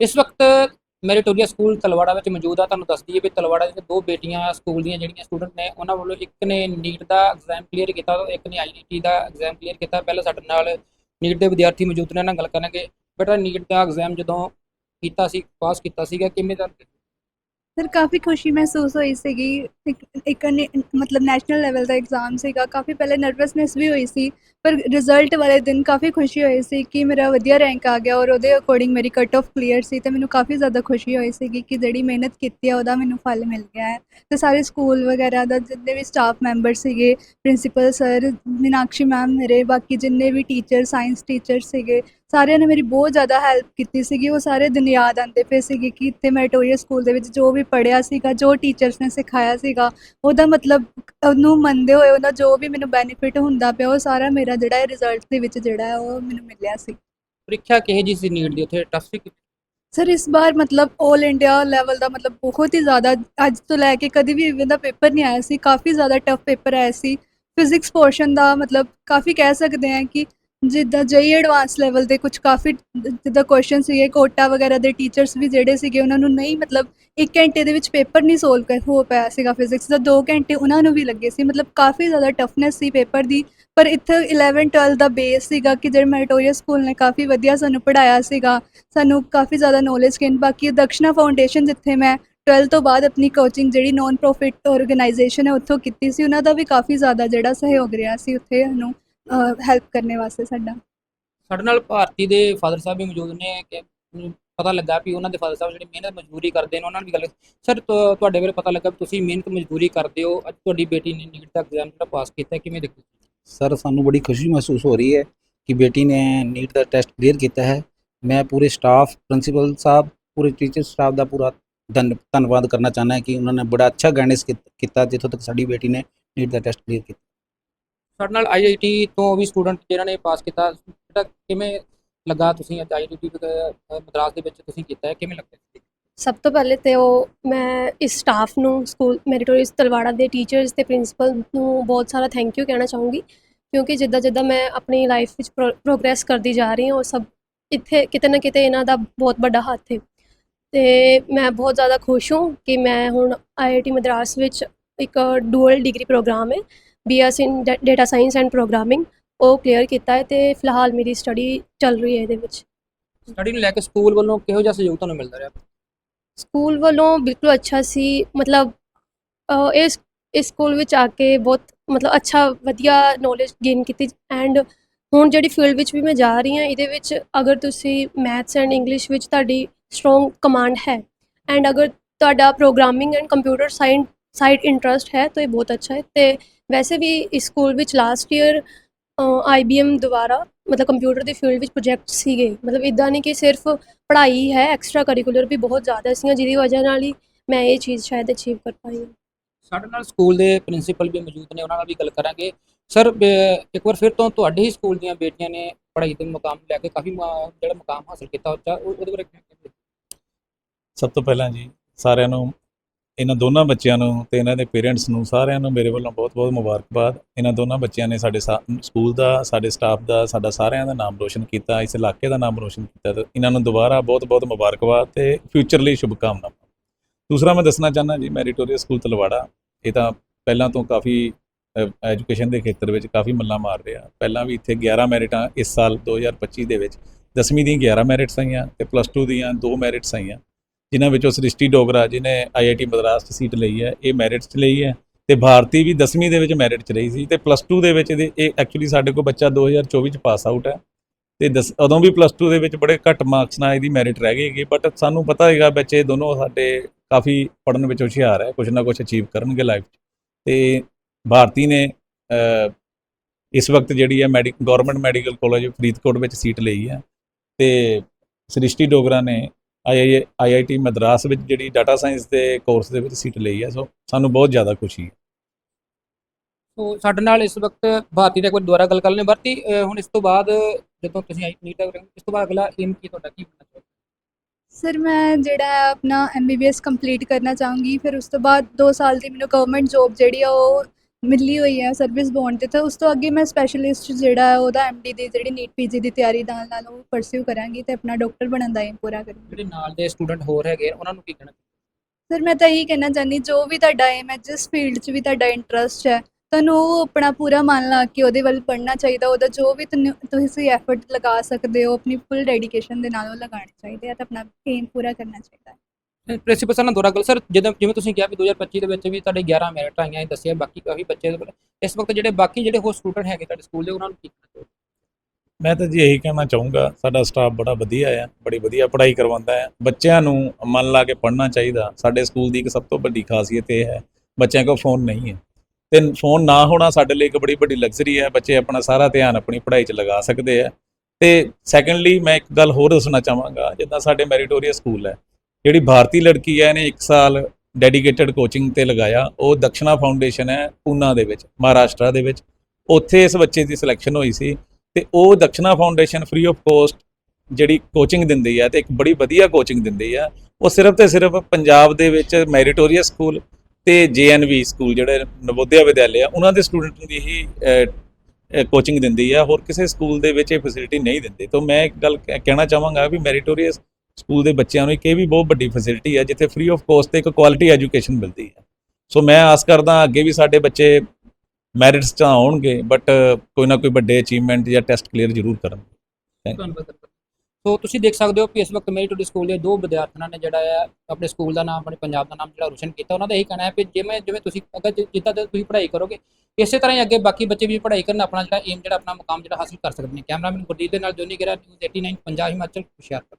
ਇਸ ਵਕਤ ਮੈਰੀਟੋਰੀਆ ਸਕੂਲ ਤਲਵਾੜਾ ਵਿੱਚ ਮੌਜੂਦ ਆ। ਤੁਹਾਨੂੰ ਦੱਸਦੀ ਹੈ ਵੀ ਤਲਵਾੜਾ ਦੇ ਦੋ ਬੇਟੀਆਂ ਸਕੂਲ ਦੀਆਂ ਜਿਹੜੀਆਂ ਸਟੂਡੈਂਟ ਨੇ, ਉਹਨਾਂ ਵੱਲੋਂ ਇੱਕ ਨੇ ਨੀਟ ਦਾ ਐਗਜ਼ਾਮ ਕਲੀਅਰ ਕੀਤਾ ਇੱਕ ਨੇ ਆਈਆਈਟੀ ਦਾ ਐਗਜ਼ਾਮ ਕਲੀਅਰ ਕੀਤਾ। ਪਹਿਲਾਂ ਸਾਡੇ ਨਾਲ ਨੀਟ ਦੇ ਵਿਦਿਆਰਥੀ ਮੌਜੂਦ ਨੇ ਨਾਲ ਗੱਲ ਕਰਾਂਗੇ ਬੇਟਾ ਨੀਟ ਦਾ ਐਗਜ਼ਾਮ ਜਦੋਂ ਕੀਤਾ ਸੀ ਪਾਸ ਕੀਤਾ ਸੀਗਾ, ਕਿਵੇਂ ਦਾ ਸਰ, ਕਾਫੀ ਖੁਸ਼ੀ ਮਹਿਸੂਸ ਹੋਈ ਸੀਗੀ। ਇੱਕ ਇੱਕ ਨੇ- ਮਤਲਬ ਨੈਸ਼ਨਲ ਲੈਵਲ ਦਾ ਐਗਜ਼ਾਮ ਸੀਗਾ। ਕਾਫੀ ਪਹਿਲੇ ਨਰਵਸਨੈਸ ਵੀ ਹੋਈ ਸੀ, ਪਰ ਰਿਜ਼ਲਟ ਵਾਲੇ ਦਿਨ ਕਾਫੀ ਖੁਸ਼ੀ ਹੋਈ ਸੀ ਕਿ ਮੇਰਾ ਵਧੀਆ ਰੈਂਕ ਆ ਗਿਆ ਔਰ ਉਹਦੇ ਅਕੋਰਡਿੰਗ ਮੇਰੀ ਕੱਟ ਆਫ ਕਲੀਅਰ ਸੀ ਤੇ ਮੈਨੂੰ ਕਾਫੀ ਜ਼ਿਆਦਾ ਖੁਸ਼ੀ ਹੋਈ ਸੀਗੀ ਕਿ ਜਿਹੜੀ ਮਿਹਨਤ ਕੀਤੀ ਆ, ਉਹਦਾ ਮੈਨੂੰ ਫਲ ਮਿਲ ਗਿਆ ਹੈ। ਤੇ ਸਾਰੇ ਸਕੂਲ ਵਗੈਰਾ ਦਾ ਜਿੰਨੇ ਵੀ ਸਟਾਫ ਮੈਂਬਰ ਸੀਗੇ ਪ੍ਰਿੰਸੀਪਲ ਸਰ ਮੀਨਾਕਸ਼ੀ ਮੈਮ ਮੇਰੇ, ਬਾਕੀ ਜਿੰਨੇ ਵੀ ਟੀਚਰ ਸਾਇੰਸ ਟੀਚਰ ਸੀਗੇ ਸਾਰਿਆਂ ਨੇ ਮੇਰੀ ਬਹੁਤ ਜ਼ਿਆਦਾ ਹੈਲਪ ਕੀਤੀ ਸੀਗੀ ਉਹ ਸਾਰੇ ਦਿਨ ਯਾਦ ਆਉਂਦੇ ਪਏ ਸੀਗੇ ਕਿ ਇੱਥੇ ਮੈਰੀਟੋਰੀਅਸ ਸਕੂਲ ਦੇ ਵਿੱਚ ਜੋ ਵੀ ਪੜ੍ਹਿਆ ਸੀਗਾ ਜੋ ਟੀਚਰਸ ਨੇ ਸਿਖਾਇਆ ਸੀਗਾ ਉਹਦਾ ਮਤਲਬ ਉਹਨੂੰ ਮੰਨਦੇ ਹੋਏ ਉਹਦਾ ਜੋ ਵੀ ਮੈਨੂੰ ਬੈਨੀਫਿਟ ਹੁੰਦਾ ਪਿਆ ਉਹ ਸਾਰਾ ਮੇਰਾ ਜਿਹੜਾ ਹੈ ਰਿਜ਼ਲਟ ਦੇ ਵਿੱਚ ਜਿਹੜਾ ਹੈ ਉਹ ਮੈਨੂੰ ਮਿਲਿਆ ਸੀ। ਪ੍ਰੀਖਿਆ ਕਿਹੇ ਜੀ ਸੀ ਨੀਟ ਦੀ? ਉੱਥੇ ਟਫ ਸੀ ਸਰ ਇਸ ਵਾਰ ਮਤਲਬ 올 ਇੰਡੀਆ ਲੈਵਲ ਦਾ ਮਤਲਬ ਬਹੁਤ ਹੀ ਜ਼ਿਆਦਾ ਅੱਜ ਤੋਂ ਲੈ ਕੇ ਕਦੀ ਵੀ ਇਵੇਂ ਦਾ ਪੇਪਰ ਨਹੀਂ ਆਇਆ ਸੀ ਕਾਫੀ ਜ਼ਿਆਦਾ ਟਫ ਪੇਪਰ ਆਇਆ ਸੀ। ਫਿਜ਼ਿਕਸ ਪੋਰਸ਼ਨ ਦਾ ਮਤਲਬ ਕਾਫੀ ਕਹਿ ਸਕਦੇ ਹਾਂ ਕਿ ਜਿੱਦਾਂ ਜਈ ਐਡਵਾਂਸ ਲੈਵਲ ਦੇ ਕੁਝ ਕਾਫੀ ਜਿੱਦਾਂ ਕੁਐਸਚਨ ਸੀਗੇ ਕੋਟਾ ਵਗੈਰਾ ਦੇ ਟੀਚਰਸ ਵੀ ਜਿਹੜੇ ਸੀਗੇ, ਉਹਨਾਂ ਨੂੰ ਨਹੀਂ ਮਤਲਬ 1 ਘੰਟੇ ਦੇ ਵਿੱਚ ਪੇਪਰ ਨਹੀਂ ਸੋਲਵ ਕਰ ਹੋ ਪਾਇਆ ਸੀਗਾ ਫਿਜ਼ਿਕਸ ਦਾ 2 ਘੰਟੇ ਉਹਨਾਂ ਨੂੰ ਵੀ ਲੱਗੇ ਸੀ, ਮਤਲਬ ਕਾਫੀ ਜ਼ਿਆਦਾ ਟਫਨੈਸ ਸੀ ਪੇਪਰ ਦੀ, ਪਰ ਇੱਥੇ 11 12 ਦਾ ਬੇਸ ਸੀਗਾ ਕਿ ਜਿਹੜੇ ਮੈਰੀਟੋਰੀਅਸ ਸਕੂਲ ਨੇ ਕਾਫੀ ਵਧੀਆ ਸਾਨੂੰ ਪੜਾਇਆ ਸੀਗਾ, ਸਾਨੂੰ ਕਾਫੀ ਜ਼ਿਆਦਾ ਨੌਲੇਜ ਗੇਨ ਬਾਕੀ ਦਕਸ਼ਨਾ ਫਾਊਂਡੇਸ਼ਨ ਜਿੱਥੇ ਮੈਂ 12 ਤੋਂ ਬਾਅਦ ਆਪਣੀ ਕੋਚਿੰਗ ਜਿਹੜੀ ਨਾਨ ਪ੍ਰੋਫਿਟ ਆਰਗੇਨਾਈਜੇਸ਼ਨ ਹੈ ਉੱਥੋਂ ਕੀਤੀ ਸੀ, ਉਹਨਾਂ ਦਾ ਵੀ ਕਾਫੀ ਜ਼ਿਆਦਾ ਜਿਹੜਾ ਸਹਿਯੋਗ ਰਿਹਾ ਸੀ ਉੱਥੇ ਸਾਨੂੰ। ਹੈਲਪ ਕਰਨੇ ਵਾਸਤੇ ਸਾਡਾ। ਸਾਡੇ ਨਾਲ ਭਾਰਤੀ ਦੇ ਫਾਦਰ ਸਾਹਿਬ ਵੀ ਮੌਜੂਦ ਨੇ ਕਿ ਮੈਨੂੰ ਪਤਾ ਲੱਗਾ ਵੀ ਉਹਨਾਂ ਦੇ ਫਾਦਰ ਸਾਹਿਬ ਜਿਹੜੀ ਮਿਹਨਤ ਮਜ਼ਦੂਰੀ ਕਰਦੇ ਨੇ ਉਹਨਾਂ ਨਾਲ ਵੀ ਗੱਲ ਸਰ ਤੁ- ਤੁਹਾਡੇ ਬਾਰੇ ਪਤਾ ਲੱਗਾ ਵੀ ਤੁਸੀਂ ਮਿਹਨਤ ਮਜ਼ਦੂਰੀ ਕਰਦੇ ਹੋ ਅੱਜ ਤੁਹਾਡੀ ਬੇਟੀ ਨੇ ਨੀਟ ਦਾ ਐਗਜ਼ਾਮ ਜਿਹੜਾ ਪਾਸ ਕੀਤਾ ਕਿਵੇਂ ਦੇਖੋ? ਸਰ ਸਾਨੂੰ ਬੜੀ ਖੁਸ਼ੀ ਮਹਿਸੂਸ ਹੋ ਰਹੀ ਹੈ ਕਿ ਬੇਟੀ ਨੇ ਨੀਟ ਦਾ ਟੈਸਟ ਕਲੀਅਰ ਕੀਤਾ ਹੈ। ਮੈਂ ਪੂਰੇ ਸਟਾਫ ਪ੍ਰਿੰਸੀਪਲ ਸਾਹਿਬ ਪੂਰੇ ਟੀਚਰ ਸਟਾਫ ਦਾ ਪੂਰਾ ਧੰਨ ਧੰਨਵਾਦ ਕਰਨਾ ਚਾਹੁੰਦਾ ਹਾਂ ਕਿ ਉਹਨਾਂ ਨੇ ਬੜਾ ਅੱਛਾ ਗਾਈਡੈਂਸ ਕੀਤਾ ਜਿੱਥੋਂ ਤੱਕ ਸਾਡੀ ਬੇਟੀ ਨੇ ਨੀਟ ਦਾ ਟੈਸਟ ਕਲੀਅਰ ਕੀਤਾ। ਸਾਡੇ ਨਾਲ ਆਈਆਈਟੀ ਤੋਂ ਵੀ ਸਟੂਡੈਂਟ ਜਿਹਨਾਂ ਨੇ ਪਾਸ ਕੀਤਾ ਬੇਟਾ ਕਿਵੇਂ ਲੱਗਾ ਤੁਸੀਂ ਅੱਜ ਆਈਆਈਟੀ ਮਦਰਾਸ ਦੇ ਵਿੱਚ ਤੁਸੀਂ ਕੀਤਾ ਹੈ, ਕਿਵੇਂ ਲੱਗਦਾ ਸਭ ਤੋਂ ਪਹਿਲੇ ਤੇ ਉਹ ਮੈਂ ਇਸ ਸਟਾਫ ਨੂੰ, ਸਕੂਲ ਮੈਰੀਟੋਰੀਅਸ ਤਲਵਾੜਾ ਦੇ ਟੀਚਰਸ ਤੇ ਪ੍ਰਿੰਸੀਪਲ ਨੂੰ ਬਹੁਤ ਸਾਰਾ ਥੈਂਕ ਯੂ ਕਹਿਣਾ ਚਾਹੂੰਗੀ। ਕਿਉਂਕਿ ਜਿੱਦਾਂ ਜਿੱਦਾਂ ਮੈਂ ਆਪਣੀ ਲਾਈਫ ਵਿੱਚ ਪ੍ਰੋਗਰੈਸ ਕਰਦੀ ਜਾ ਰਹੀ ਹਾਂ, ਉਹ ਸਭ ਇੱਥੇ, ਕਿਤੇ ਨਾ ਕਿਤੇ ਇਹਨਾਂ ਦਾ ਬਹੁਤ ਵੱਡਾ ਹੱਥ ਹੈ। ਤੇ ਮੈਂ ਬਹੁਤ ਜ਼ਿਆਦਾ ਖੁਸ਼ ਹਾਂ ਕਿ ਮੈਂ ਹੁਣ ਆਈਆਈਟੀ ਮਦਰਾਸ ਵਿੱਚ ਇੱਕ ਡੂਅਲ ਡਿਗਰੀ ਪ੍ਰੋਗਰਾਮ ਹੈ। BS in data science and programming ਉਹ ਕਲੀਅਰ ਕੀਤਾ ਹੈ ਤੇ ਫਿਲਹਾਲ ਮੇਰੀ ਸਟੱਡੀ ਚੱਲ ਰਹੀ ਹੈ ਇਹਦੇ ਵਿੱਚ। ਸਟੱਡੀ ਨੂੰ ਲੈ ਕੇ ਸਕੂਲ ਵੱਲੋਂ ਕਿਹੋ ਜਿਹਾ ਸਹਿਯੋਗ ਤੁਹਾਨੂੰ ਮਿਲਦਾ ਰਿਹਾ? ਸਕੂਲ ਵੱਲੋਂ ਬਿਲਕੁਲ ਅੱਛਾ ਸੀ ਮਤਲਬ ਅਹ ਇਸ ਇਸ ਸਕੂਲ ਵਿੱਚ ਆ ਕੇ ਬਹੁਤ ਮਤਲਬ ਅੱਛਾ ਵਧੀਆ ਨੌਲੇਜ ਗੇਨ ਕੀਤੀ ਐਂਡ ਹੁਣ ਜਿਹੜੀ ਫੀਲਡ ਵਿੱਚ ਵੀ ਮੈਂ ਜਾ ਰਹੀ ਹਾਂ ਇਹਦੇ ਵਿੱਚ ਅਗਰ ਤੁਸੀਂ ਮੈਥਸ ਐਂਡ ਇੰਗਲਿਸ਼ ਵਿੱਚ ਤੁਹਾਡੀ ਸਟਰੋਂਗ ਕਮਾਂਡ ਹੈ ਐਂਡ ਅਗਰ ਤੁਹਾਡਾ programming and computer science side interest ਹੈ ਤਾਂ ਇਹ ਬਹੁਤ ਅੱਛਾ ਹੈ ਤੇ ਵੈਸੇ ਵੀ ਇਸ ਸਕੂਲ ਵਿੱਚ ਲਾਸਟ ਈਅਰ ਆਈਬੀਐਮ ਦੁਆਰਾ ਮਤਲਬ ਕੰਪਿਊਟਰ ਦੀ ਫੀਲਡ ਵਿੱਚ ਪ੍ਰੋਜੈਕਟ ਸੀਗੇ। ਮਤਲਬ ਇਦਾਂ ਨਹੀਂ ਕਿ ਸਿਰਫ ਪੜ੍ਹਾਈ ਹੈ ਐਕਸਟਰਾ ਕਰਿਕੂਲਰ ਵੀ ਬਹੁਤ ਜ਼ਿਆਦਾ ਸੀਗੀਆਂ ਜਿਹਦੀ ਵਜ੍ਹਾ ਨਾਲ ਹੀ ਮੈਂ ਇਹ ਚੀਜ਼ ਸ਼ਾਇਦ ਅਚੀਵ ਕਰ ਪਾਈ ਹਾਂ। ਸਾਡੇ ਨਾਲ ਸਕੂਲ ਦੇ ਪ੍ਰਿੰਸੀਪਲ ਵੀ ਮੌਜੂਦ ਨੇ ਉਹਨਾਂ ਨਾਲ ਵੀ ਗੱਲ ਕਰਾਂਗੇ। ਸਰ ਇੱਕ ਵਾਰ ਫਿਰ ਤੋਂ ਤੁਹਾਡੇ ਹੀ ਸਕੂਲ ਦੀਆਂ ਬੇਟੀਆਂ ਨੇ ਪੜ੍ਹਾਈ ਦੇ ਮੁਕਾਮ ਲੈ ਕੇ ਕਾਫੀ ਜਿਹੜਾ ਮੁਕਾਮ ਹਾਸਲ ਕੀਤਾ ਉਹਦੇ ਬਾਰੇ ਸਭ ਤੋਂ ਪਹਿਲਾਂ ਜੀ ਸਾਰਿਆਂ ਨੂੰ ਇਹਨਾਂ ਦੋਨਾਂ ਬੱਚਿਆਂ ਨੂੰ ਤੇ ਇਹਨਾਂ ਦੇ ਪੇਰੈਂਟਸ ਨੂੰ ਸਾਰਿਆਂ ਨੂੰ ਮੇਰੇ ਵੱਲੋਂ ਬਹੁਤ-ਬਹੁਤ ਮੁਬਾਰਕਬਾਦ। ਇਹਨਾਂ ਦੋਨਾਂ ਬੱਚਿਆਂ ਨੇ ਸਾਡੇ ਸਾ- ਸਕੂਲ ਦਾ, ਸਾਡੇ ਸਟਾਫ ਦਾ, ਸਾਡਾ ਸਾਰਿਆਂ ਦਾ ਨਾਮ ਰੋਸ਼ਨ ਕੀਤਾ, ਇਸ ਇਲਾਕੇ ਦਾ ਨਾਮ ਰੋਸ਼ਨ ਕੀਤਾ ਤੇ ਇਹਨਾਂ ਨੂੰ ਦੁਬਾਰਾ ਬਹੁਤ-ਬਹੁਤ ਮੁਬਾਰਕਬਾਦ ਤੇ ਫਿਊਚਰ ਲਈ ਸ਼ੁਭਕਾਮਨਾਵਾਂ। ਦੂਸਰਾ ਮੈਂ ਦੱਸਣਾ ਚਾਹੁੰਦਾ ਜੀ, ਮੈਰੀਟੋਰੀਅਸ ਸਕੂਲ ਤਲਵਾੜਾ, ਇਹ ਤਾਂ ਪਹਿਲਾਂ ਤੋਂ ਕਾਫੀ ਐਜੂਕੇਸ਼ਨ ਦੇ ਖੇਤਰ ਵਿੱਚ ਕਾਫੀ ਮੱਲਾ ਮਾਰ ਰਿਹਾ। ਪਹਿਲਾਂ ਵੀ ਇੱਥੇ 11 ਮੈਰਿਟਾਂ ਇਸ ਸਾਲ 2025 ਦੇ ਵਿੱਚ 10ਵੀਂ ਦੀਆਂ 11 ਮੈਰਿਟਸ ਆਈਆਂ ਤੇ ਪਲੱਸ 2 ਦੀਆਂ 2 ਮੈਰਿਟਸ ਆਈਆਂ। ਜਿਨ੍ਹਾਂ ਵਿੱਚੋਂ ਸ੍ਰਿਸ਼ਟੀ ਡੋਗਰਾ ਜਿਹਨੇ ਆਈਆਈਟੀ ਮਦਰਾਸ 'ਚ ਸੀਟ ਲਈ ਹੈ, ਇਹ ਮੈਰਿਟ 'ਚ ਲਈ ਹੈ ਤੇ ਭਾਰਤੀ ਵੀ 10ਵੀਂ ਦੇ ਵਿੱਚ ਮੈਰਿਟ 'ਚ ਰਹੀ ਸੀ ਤੇ ਪਲੱਸ 2 ਦੇ ਵਿੱਚ ਇਹਦੇ, ਇਹ ਐਕਚੁਅਲੀ ਸਾਡੇ ਕੋਲ ਬੱਚਾ 2024 'ਚ ਪਾਸ ਆਊਟ ਹੈ ਤੇ ਦਸ, ਉਦੋਂ ਵੀ ਪਲੱਸ 2 ਦੇ ਵਿੱਚ ਬੜੇ ਘੱਟ ਮਾਰਕਸ ਨਾਲ ਇਹਦੀ ਮੈਰਿਟ ਰਹਿ ਗਈ ਬਟ ਸਾਨੂੰ ਪਤਾ ਹੈਗਾ ਬੱਚੇ ਦੋਨੋਂ ਸਾਡੇ ਕਾਫੀ ਪੜਨ ਵਿੱਚ ਹੁਸ਼ਿਆਰ ਹੈ ਕੁਝ ਨਾ ਕੁਝ ਅਚੀਵ ਕਰਨਗੇ ਲਾਈਫ 'ਚ ਤੇ ਭਾਰਤੀ ਨੇ ਇਸ ਵਕਤ ਜਿਹੜੀ ਹੈ medi government medical college Faridkot ਵਿੱਚ ਸੀਟ ਲਈ ਹੈ ਤੇ ਸ੍ਰਿਸ਼ਟੀ ਡੋਗਰਾ ਨੇ ਆਈਆਈਟੀ ਮਦਰਾਸ ਵਿੱਚ ਜਿਹੜੀ ਡਾਟਾ ਸਾਇੰਸ ਦੇ ਕੋਰਸ ਦੇ ਵਿੱਚ ਸੀਟ ਲਈ ਹੈ ਸੋ ਸਾਨੂੰ ਬਹੁਤ ਜ਼ਿਆਦਾ ਖੁਸ਼ੀ ਹੈ। ਸੋ ਸਾਡੇ ਨਾਲ ਇਸ ਵਕਤ ਭਾਰਤੀ ਦਾ ਵਾਰ ਦੁਬਾਰਾ ਗੱਲ ਕਰ ਲੈਣੇ ਭਾਰਤੀ ਹੁਣ ਇਸ ਤੋਂ ਬਾਅਦ ਜਦੋਂ ਤੁਸੀਂ ਨੀਟ ਦਾ ਇਸ ਤੋਂ ਬਾਅਦ ਅਗਲਾ ਏਮ ਕੀ ਤੁਹਾਡਾ ਕੀ ਬਣਨਾ ਚਾਹੁੰਦੇ? ਸਰ ਮੈਂ ਜਿਹੜਾ ਆਪਣਾ ਐਮਬੀਬੀਐਸ ਕੰਪਲੀਟ ਕਰਨਾ ਚਾਹੂੰਗੀ। ਫਿਰ ਉਸ ਤੋਂ ਬਾਅਦ 2 ਸਾਲ ਦੀ ਮੈਨੂੰ ਗਵਰਨਮੈਂਟ ਜੋਬ ਜਿਹੜੀ ਆ ਉਹ ਮਿਲੀ ਹੋਈ ਹੈ ਸਰਵਿਸ ਬੌਂਡ ਤੇ ਤਾਂ ਉਸ ਤੋਂ ਅੱਗੇ ਮੈਂ ਸਪੈਸ਼ਲਿਸਟ ਜਿਹੜਾ ਹੈ ਉਹਦਾ ਐਮਡੀ ਦੀ ਜਿਹੜੀ ਨੀਟ ਪੀਜੀ ਦੀ ਤਿਆਰੀ ਨਾਲ ਨਾਲ ਉਹ ਪਰਸਿਊ ਕਰਾਂਗੀ ਤੇ ਆਪਣਾ ਡਾਕਟਰ ਬਣਨ ਦਾ ਏਮ ਪੂਰਾ ਕਰਾਂਗੀ। ਜਿਹੜੇ ਨਾਲ ਦੇ ਸਟੂਡੈਂਟ ਹੋਰ ਹੈਗੇ ਉਹਨਾਂ ਨੂੰ ਕੀ ਕਹਿਣਾ ਸਰ ਮੈਂ ਤਾਂ ਇਹੀ ਕਹਿਣਾ ਚਾਹੁੰਦੀ ਜੋ ਵੀ ਤੁਹਾਡਾ ਏਮ ਹੈ ਜਿਸ ਫੀਲਡ 'ਚ ਵੀ ਤੁਹਾਡਾ ਇੰਟਰਸਟ ਹੈ ਤੁਹਾਨੂੰ ਉਹ ਆਪਣਾ ਪੂਰਾ ਮਨ ਲਾ ਕੇ ਉਹਦੇ ਵੱਲ ਪੜ੍ਹਨਾ ਚਾਹੀਦਾ ਉਹਦਾ ਜੋ ਵੀ ਤੁਹਾਨੂੰ- ਤੁਸੀਂ ਐਫਰਟ ਲਗਾ ਸਕਦੇ ਹੋ ਆਪਣੀ ਫੁੱਲ ਡੈਡੀਕੇਸ਼ਨ ਦੇ ਨਾਲ ਉਹ ਲਗਾਉਣੇ ਚਾਹੀਦੇ ਆ ਤਾਂ ਆਪਣਾ ਏਮ ਪੂਰਾ ਕਰਨਾ ਚਾਹੀਦਾ ਹੈ। ਪ੍ਰਿੰਸੀਪਲ ਸਰ ਨਾਲ ਦੁਹਰਾ ਗੱਲ ਸਰ ਜਦੋਂ, ਜਿਵੇਂ ਤੁਸੀਂ ਕਿਹਾ ਵੀ 2025 ਦੇ ਵਿੱਚ ਵੀ ਤੁਹਾਡੇ 11 ਮੈਰਿਟ ਆਈਆਂ, ਇਹ ਦੱਸਿਆ, ਬਾਕੀ ਕਾਫੀ ਬੱਚੇ ਦੇ ਇਸ ਵਕਤ ਜਿਹੜੇ ਬਾਕੀ ਜਿਹੜੇ ਹੋਰ ਸਟੂਡੈਂਟ ਹੈਗੇ ਤੁਹਾਡੇ ਸਕੂਲ ਦੇ, ਉਹਨਾਂ ਨੂੰ ਕੀ ਕਹਿਣਾ ਮੈਂ ਤਾਂ ਜੀ ਇਹੀ ਕਹਿਣਾ ਚਾਹੂੰਗਾ, ਸਾਡਾ ਸਟਾਫ ਬੜਾ ਵਧੀਆ ਹੈ ਬੜੀ ਵਧੀਆ ਪੜ੍ਹਾਈ ਕਰਵਾਉਂਦਾ ਹੈ ਬੱਚਿਆਂ ਨੂੰ ਮਨ ਲਾ ਕੇ ਪੜ੍ਹਨਾ ਚਾਹੀਦਾ, ਸਾਡੇ ਸਕੂਲ ਦੀ ਇੱਕ ਸਭ ਤੋਂ ਵੱਡੀ ਖਾਸੀਅਤ ਇਹ ਹੈ, ਬੱਚਿਆਂ ਕੋਲ ਫੋਨ ਨਹੀਂ ਹੈ। ਤੇ ਫੋਨ ਨਾ ਹੋਣਾ ਸਾਡੇ ਲਈ ਇੱਕ ਬੜੀ ਵੱਡੀ ਲਗਜ਼ਰੀ ਹੈ, ਬੱਚੇ ਆਪਣਾ ਸਾਰਾ ਧਿਆਨ ਆਪਣੀ ਪੜ੍ਹਾਈ 'ਚ ਲਗਾ ਸਕਦੇ ਆ। ਤੇ ਸੈਕੰਡਲੀ ਮੈਂ ਇੱਕ ਗੱਲ ਹੋਰ ਦੱਸਣਾ ਚਾਹਾਂਗਾ, ਜਿੱਦਾਂ ਸਾਡੇ ਮੈਰੀਟੋਰੀਅਸ ਸਕੂਲ ਹੈ ਜਿਹੜੀ ਭਾਰਤੀ ਲੜਕੀ ਹੈ, ਇਹਨੇ 1 ਸਾਲ ਡੈਡੀਕੇਟਡ ਕੋਚਿੰਗ ਤੇ ਲਗਾਇਆ। ਉਹ ਦਕਸ਼ਨਾ ਫਾਊਂਡੇਸ਼ਨ ਹੈ, ਪੂਨਾ ਦੇ ਵਿੱਚ, ਮਹਾਰਾਸ਼ਟਰ ਦੇ ਵਿੱਚ। ਉੱਥੇ ਇਸ ਬੱਚੇ ਦੀ ਸਿਲੈਕਸ਼ਨ ਹੋਈ ਸੀ ਤੇ ਉਹ Dakshana foundation free of cost ਜਿਹੜੀ ਕੋਚਿੰਗ ਦਿੰਦੀ ਹੈ ਤੇ ਇੱਕ ਬੜੀ ਵਧੀਆ ਕੋਚਿੰਗ ਦਿੰਦੀ ਹੈ। ਉਹ ਸਿਰਫ ਤੇ ਸਿਰਫ ਪੰਜਾਬ ਦੇ ਵਿੱਚ ਮੈਰੀਟੋਰੀਅਸ ਸਕੂਲ ਤੇ ਜੇਐਨਵੀ ਸਕੂਲ ਜਿਹੜੇ ਨਵੋਦਿਆ ਵਿਦਿਆਲੇ ਆ, ਉਹਨਾਂ ਦੇ ਸਟੂਡੈਂਟ ਦੀ ਹੀ ਕੋਚਿੰਗ ਦਿੰਦੀ ਆ। ਹੋਰ ਕਿਸੇ ਸਕੂਲ ਦੇ ਵਿੱਚ ਇਹ ਫੈਸਿਲਿਟੀ ਨਹੀਂ ਦਿੰਦੀ। ਤਾਂ ਮੈਂ ਇੱਕ ਗੱਲ ਕਹਿ- ਕਹਿਣਾ ਚਾਹਾਂਗਾ ਵੀ ਮੈਰੀਟੋਰੀਅਸ ਸਕੂਲ ਦੇ ਬੱਚਿਆਂ ਨੂੰ ਇੱਕ ਇਹ ਵੀ ਬਹੁਤ ਵੱਡੀ ਫੈਸਿਲਿਟੀ ਹੈ, ਜਿੱਥੇ ਫ੍ਰੀ ਆਫ ਕੋਸਟ ਤੇ ਇੱਕ ਕੁਆਲਿਟੀ ਐਜੂਕੇਸ਼ਨ ਮਿਲਦੀ ਹੈ। ਸੋ ਮੈਂ ਆਸ ਕਰਦਾ ਅੱਗੇ ਵੀ ਸਾਡੇ ਬੱਚੇ ਮੈਰਿਟਸ ਤਾਂ ਆਉਣਗੇ ਬਟ ਕੋਈ ਨਾ ਕੋਈ ਵੱਡੇ ਅਚੀਵਮੈਂਟ ਜਾਂ ਟੈਸਟ ਕਲੀਅਰ ਜ਼ਰੂਰ ਕਰਨਗੇ। ਧੰਨਵਾਦ ਸੋ ਤੁਸੀਂ ਦੇਖ ਸਕਦੇ ਹੋ ਕਿ ਇਸ ਵਕਤ ਮੇਰੀ ਤੁਹਾਡੀ ਸਕੂਲ ਦੇ ਦੋ ਵਿਦਿਆਰਥੀਆਂ ਨੇ ਜਿਹੜਾ ਹੈ ਆਪਣੇ ਸਕੂਲ ਦਾ ਨਾਮ, ਆਪਣੇ ਪੰਜਾਬ ਦਾ ਨਾਮ ਜਿਹੜਾ ਰੋਸ਼ਨ ਕੀਤਾ। ਉਹਨਾਂ ਦਾ ਇਹ ਕਹਿਣਾ ਹੈ ਕਿ ਜਿਵੇਂ ਜਿਵੇਂ ਤੁਸੀਂ ਅਗਰ ਜਿੱਦਾਂ ਤੁਸੀਂ ਪੜ੍ਹਾਈ ਕਰੋਗੇ, ਇਸੇ ਤਰ੍ਹਾਂ ਹੀ ਅੱਗੇ ਬਾਕੀ ਬੱਚੇ ਵੀ ਪੜ੍ਹਾਈ ਕਰਨ, ਆਪਣਾ ਜਿਹੜਾ ਏਮ ਜਿਹੜਾ ਆਪਣਾ ਮੁਕਾਮ ਜਿਹੜਾ ਹਾਸਲ ਕਰ ਸਕਦੇ ਨੇ। ਕੈਮਰਾਮੈਨ ਗੁਰਦੀਪ ਦੇ ਨਾਲ ਜੋਨੀ ਗਿਰਾ ਨਿਊਜ਼ 89 ਪੰਜਾਬ, ਹਿਮਾਚਲ, ਹੁਸ਼ਿਆਰਪੁਰ।